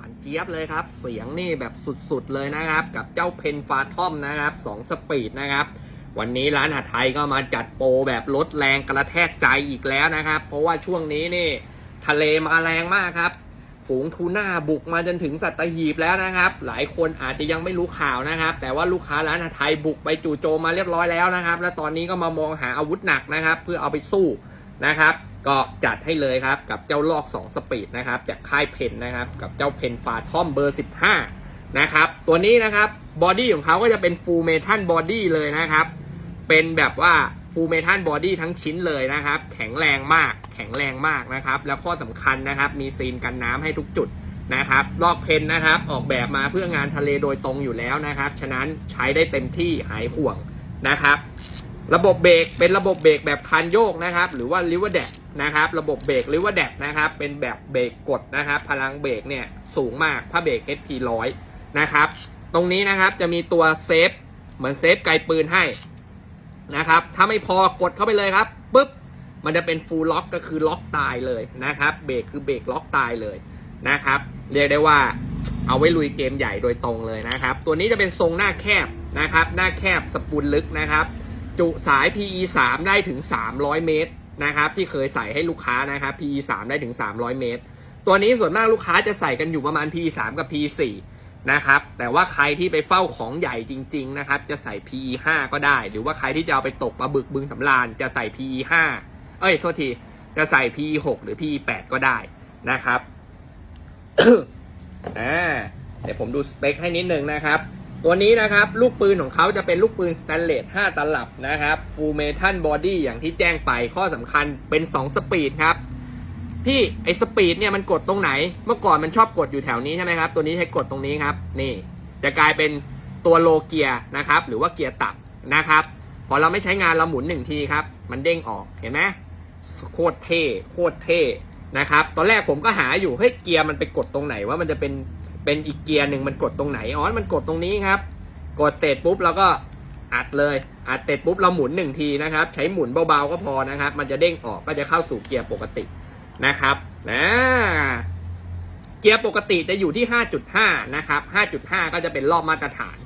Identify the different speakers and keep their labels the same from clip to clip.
Speaker 1: านเจี๊ยบเลยครับ เสียงนี่แบบสุดๆเลยนะครับ กับเจ้าเพนฟาทอมนะครับสองสปีดนะครับ วันนี้ร้านอาหาไทยก็มาจัดโปรแบบลดแรงกระแทกใจอีกแล้วนะครับ เพราะว่าช่วงนี้นี่ทะเลมาแรงมากครับ ฝูงทูน่าบุกมาจนถึงสัตหีบแล้วนะครับ หลายคนอาจจะยังไม่รู้ข่าวนะครับ แต่ว่าลูกค้าร้านอาหาไทยบุกไปจู่โจมมาเรียบร้อยแล้วนะครับ และตอนนี้ก็มามองหาอาวุธหนักนะครับ เพื่อเอาไปสู้ นะครับ ก็จัดให้เลยครับกับเจ้าลอก 2 สปีดนะครับจากค่ายเพนนะครับกับเจ้าเพนฟาทอมเบอร์ 15 นะครับ ตัวนี้นะครับบอดี้ของเขาก็จะเป็นฟูลเมทัลบอดี้เลยนะครับ เป็นแบบว่าฟูลเมทัลบอดี้ทั้งชิ้นเลยนะครับ แข็งแรงมากแข็งแรงมากนะครับ แล้วข้อสำคัญนะครับ มีซีนกันน้ำให้ทุกจุดนะครับ ลอกเพนนะครับ ออกแบบมาเพื่องานทะเลโดยตรงอยู่แล้วนะครับ ฉะนั้นใช้ได้เต็มที่หายห่วงนะครับ ระบบเบรกเป็นระบบเบรกแบบคันโยกนะครับ หรือว่า r ิเวอร์ d ดกนะครับ ระบบเบรก r ิเวอร์ d ดกนะครับ เป็นแบบเบรกกดนะครับ พลังเบรกเนี่ยสูงมากผ้าเบรก HP 100นะครับ ตรงนี้นะครับจะมีตัวเซฟเหมือนเซฟไกลปืนให้นะครับ ถ้าไม่พอกดเข้าไปเลยครับปุ๊บมันจะเป็นฟูลล็อกก็คือล็อกตายเลยนะครับ เบรกคือเบรกล็อกตายเลยนะครับ เรียกได้ว่าเอาไว้ลุยเกมใหญ่โดยตรงเลยนะครับ ตัวนี้จะเป็นทรงหน้าแคบนะครับ หน้าแคบสปูลลึกนะครับ จุสาย PE 3 ได้ถึง 300 เมตรนะครับที่เคยใส่ให้ลูกค้านะครับ PE 3 ได้ถึง 300 เมตร ตัวนี้ส่วนมากลูกค้าจะใส่กันอยู่ประมาณ PE 3 กับ PE 4นะครับแต่ว่าใครที่ไปเฝ้าของใหญ่จริงๆนะครับจะใส่ PE 5 ก็ได้ หรือว่าใครที่จะเอาไปตกปลาบึกบึงสำราญจะใส่ PE 5 เอ้ยโทษทีจะใส่ PE 6 หรือ PE 8 ก็ได้นะครับอ่าเดี๋ยวผมดูสเปคให้นิดนึงนะครับ ตัวนี้นะครับ ลูกปืนของเขาจะเป็นลูกปืนสแตนเลส 5 ตลับนะครับ Full Metal Body อย่างที่แจ้งไปข้อสำคัญเป็น 2 สปีดครับพี่ไอ้สปีดเนี่ยมันกดตรงไหน เมื่อก่อนมันชอบกดอยู่แถวนี้ใช่ไหมครับ ตัวนี้ใช้กดตรงนี้ครับ นี่ จะกลายเป็นตัวโลเกียร์นะครับ หรือว่าเกียร์ต่ำนะครับ พอเราไม่ใช้งานเราหมุนหนึ่งทีครับ มันเด้งออกเห็นไหมโคตรเท่โคตรเท่นะครับ ตอนแรกผมก็หาอยู่เฮ้ยเกียร์มันไปกดตรงไหนว่ามันจะเป็น เป็นอีกเกียร์หนึ่งมันกดตรงไหนอ๋อมันกดตรงนี้ครับ กดเสร็จปุ๊บเราก็อัดเลยอัดเสร็จปุ๊บเราหมุนหนึ่งทีนะครับ ใช้หมุนเบาๆก็พอนะครับ มันจะเด้งออกก็จะเข้าสู่เกียร์ปกตินะครับนะเกียร์ปกติจะอยู่ที่ 5.5 นะครับ 5.5 ก็จะเป็นรอบมาตรฐาน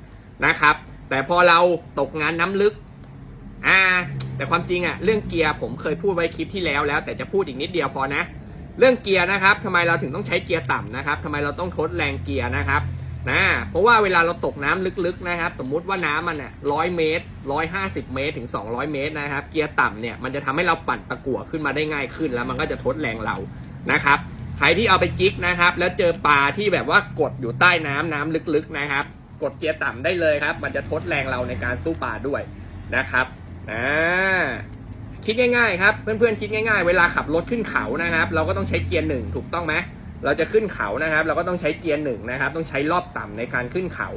Speaker 1: นะครับ แต่พอเราตกงานน้ำลึก อ่า แต่ความจริงอะเรื่องเกียร์ผมเคยพูดไว้คลิปที่แล้วแล้ว แต่จะพูดอีกนิดเดียวพอนะ เรื่องเกียร์นะครับทำไมเราถึงต้องใช้เกียร์ต่ำนะครับทำไมเราต้องทดแรงเกียร์นะครับนะเพราะว่าเวลาเราตกน้ำลึกๆนะครับ สมมุติว่าน้ำมันอะร้อยเมตรร้อยห้าสิบเมตรถึงสองร้อยเมตรนะครับ เกียร์ต่ำเนี่ยมันจะทำให้เราปั่นตะกั่วขึ้นมาได้ง่ายขึ้น แล้วมันก็จะทดแรงเรานะครับ ใครที่เอาไปจิกนะครับ แล้วเจอปลาที่แบบว่ากดอยู่ใต้น้ำน้ำลึกๆนะครับ กดเกียร์ต่ำได้เลยครับ มันจะทดแรงเราในการสู้ปลาด้วยนะครับอ่า คิดง่ายๆครับเพื่อนๆคิดง่ายๆ เวลาขับรถขึ้นเขานะครับ เราก็ต้องใช้เกียร์หนึ่งถูกต้องไหมเราจะขึ้นเขานะครับ เราก็ต้องใช้เกียร์หนึ่งนะครับ ต้องใช้รอบต่ำในการขึ้นเขา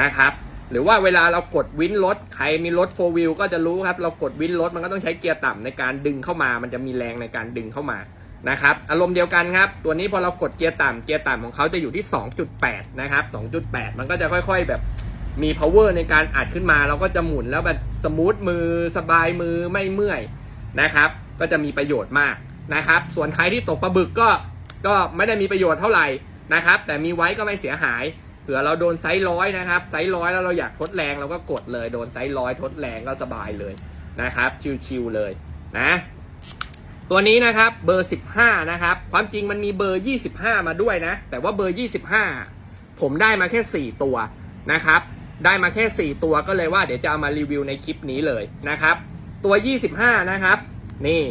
Speaker 1: นะครับ หรือว่าเวลาเรากดวินรถใครมีรถโฟวิลก็จะรู้ครับเรากดวินรถมันก็ต้องใช้เกียร์ต่ำในการดึงเข้ามา มันจะมีแรงในการดึงเข้ามานะครับอารมณ์เดียวกันครับ ตัวนี้พอเรากดเกียร์ต่ำเกียร์ต่ำของเขาจะอยู่ที่ 2.8 นะครับ 2.8 มันก็จะค่อยๆแบบมี power ในการอัดขึ้นมา เราก็จะหมุนแล้วแบบสมูทมือสบายมือไม่เมื่อย นะครับ ก็จะมีประโยชน์มากนะครับ ส่วนใครที่ตกปลาบึกก็ก็ไม่ได้มีประโยชน์เท่าไหร่นะครับ แต่มีไว้ก็ไม่เสียหายเผื่อเราโดนไซส์ร้อยนะครับ ไซส์ร้อยแล้วเราอยากทดแรงเราก็กดเลยโดนไซส์ร้อยทดแรงก็สบายเลยนะครับ ชิวๆเลยนะตัวนี้นะครับเบอร์ 15 นะครับ ความจริงมันมีเบอร์ 25 มาด้วยนะ แต่ว่าเบอร์ 25 ผมได้มาแค่ 4 ตัวนะครับ ได้มาแค่ 4 ตัวก็เลยว่าเดี๋ยวจะเอามารีวิวในคลิปนี้เลยนะครับ ตัว 25 นะครับ นี่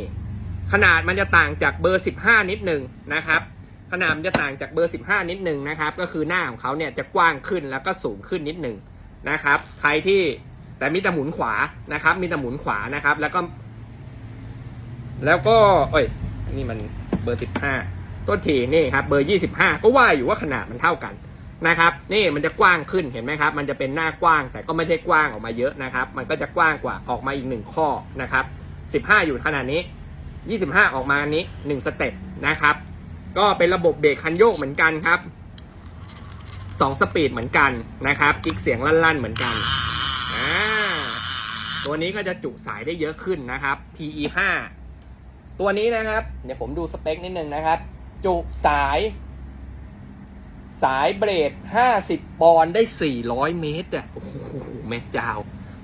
Speaker 1: ขนาดมันจะต่างจากเบอร์ 15 นิดหนึ่งนะครับ ขนาดมันจะต่างจากเบอร์ 15 นิดหนึ่งนะครับ ก็คือหน้าของเขาเนี่ยจะกว้างขึ้นแล้วก็สูงขึ้นนิดหนึ่งนะครับ ใครที่แต่มีแต่หมุนขวานะครับ มีแต่หมุนขวานะครับ แล้วก็ แล้วก็ เอ้ย นี่มันเบอร์ 15 ต้นทีนี่ครับ เบอร์ 25 ก็ว่าอยู่ว่าขนาดมันเท่ากัน นะครับ นี่มันจะกว้างขึ้นเห็นไหมครับ มันจะเป็นหน้ากว้างแต่ก็ไม่ใช่กว้างออกมาเยอะนะครับ มันก็จะกว้างกว่าออกมาอีกหนึ่งข้อนะครับ15 อยู่ขนาดนี้ 25 ออกมานี้1สเต็ปนะครับ ก็เป็นระบบเบรกคันโยกเหมือนกันครับ2สปีดเหมือนกันนะครับกิ๊กเสียงลั่นๆเหมือนกันตัวนี้ก็จะจุสายได้เยอะขึ้นนะครับ PE 5 ตัวนี้นะครับ เดี๋ยวผมดูสเปคนิดนึงนะครับ จุสาย สายเบรด 50 ปอนด์ได้ 400 เมตรอะโอ้โหแม่เจ้า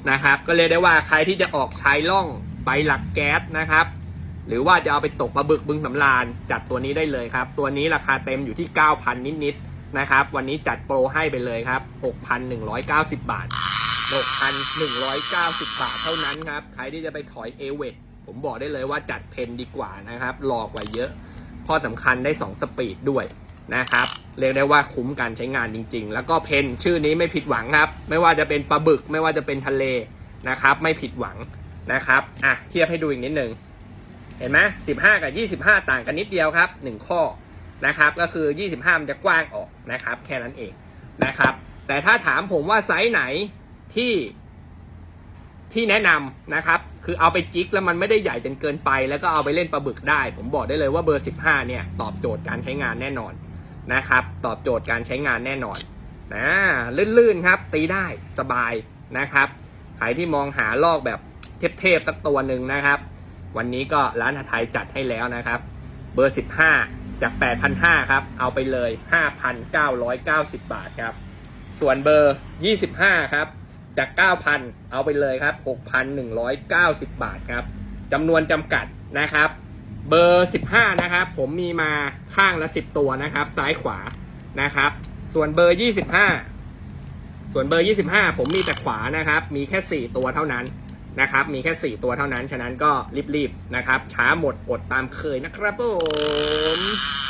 Speaker 1: นะครับ ก็เรียได้ว่าใครที่จะออกชายล่องไปหลักแก๊สนะครับ หรือว่าจะเอาไปตกปลาบึกบึงสำราญจัดตัวนี้ได้เลยครับ ตัวนี้ราคาเต็มอยู่ที่ 9,000 นิดๆนะครับ วันนี้จัดโปรให้ไปเลยครับ 6,190 บาท 6,190 บาทเท่านั้นครับ ใครที่จะไปถอยเอเวผมบอกได้เลยว่าจัดเพนดีกว่านะครับหลอกกว่าเยอะ ข้อสำคัญได้ 2 สปีดด้วย นะครับ เรียกได้ว่าคุ้มการใช้งานจริง ๆ แล้วก็เพนชื่อนี้ไม่ผิดหวังครับ ไม่ว่าจะเป็นปลาบึก ไม่ว่าจะเป็นทะเลนะครับ ไม่ผิดหวังนะครับอะเทียบให้ดูอีกนิดหนึ่งเห็นไหม15กับ25ต่างกันนิดเดียวครับ1ข้อนะครับก็คือ25มันจะกว้างออกนะครับ แค่นั้นเองนะครับแต่ถ้าถามผมว่าไซส์ไหนที่ที่แนะนำนะครับ คือเอาไปจิกแล้วมันไม่ได้ใหญ่จนเกินไป แล้วก็เอาไปเล่นปลาบึกได้ ผมบอกได้เลยว่าเบอร์ 15 เนี่ย ตอบโจทย์การใช้งานแน่นอน นะครับ ตอบโจทย์การใช้งานแน่นอนนะลื่นๆครับ ตีได้สบายนะครับใครที่มองหาลอกแบบเทพๆสักตัวหนึ่งนะครับ วันนี้ก็ร้านอาไทยจัดให้แล้วนะครับ เบอร์ 15 จาก 8,500 ครับ เอาไปเลย 5,990 บาทครับ ส่วนเบอร์ 25 ครับ จาก 9,000 เอาไปเลยครับ 6,190 บาทครับจำนวนจำกัดนะครับ เบอร์ 15 นะครับ ผมมีมาข้างละ 10 ตัวนะครับ ซ้ายขวานะครับ ส่วนเบอร์ 25 ส่วนเบอร์ 25 ผมมีแต่ขวานะครับ มีแค่ 4 ตัวเท่านั้นนะครับ มีแค่ 4 ตัวเท่านั้น ฉะนั้นก็รีบๆนะครับ ช้าหมดอดตามเคยนะครับผม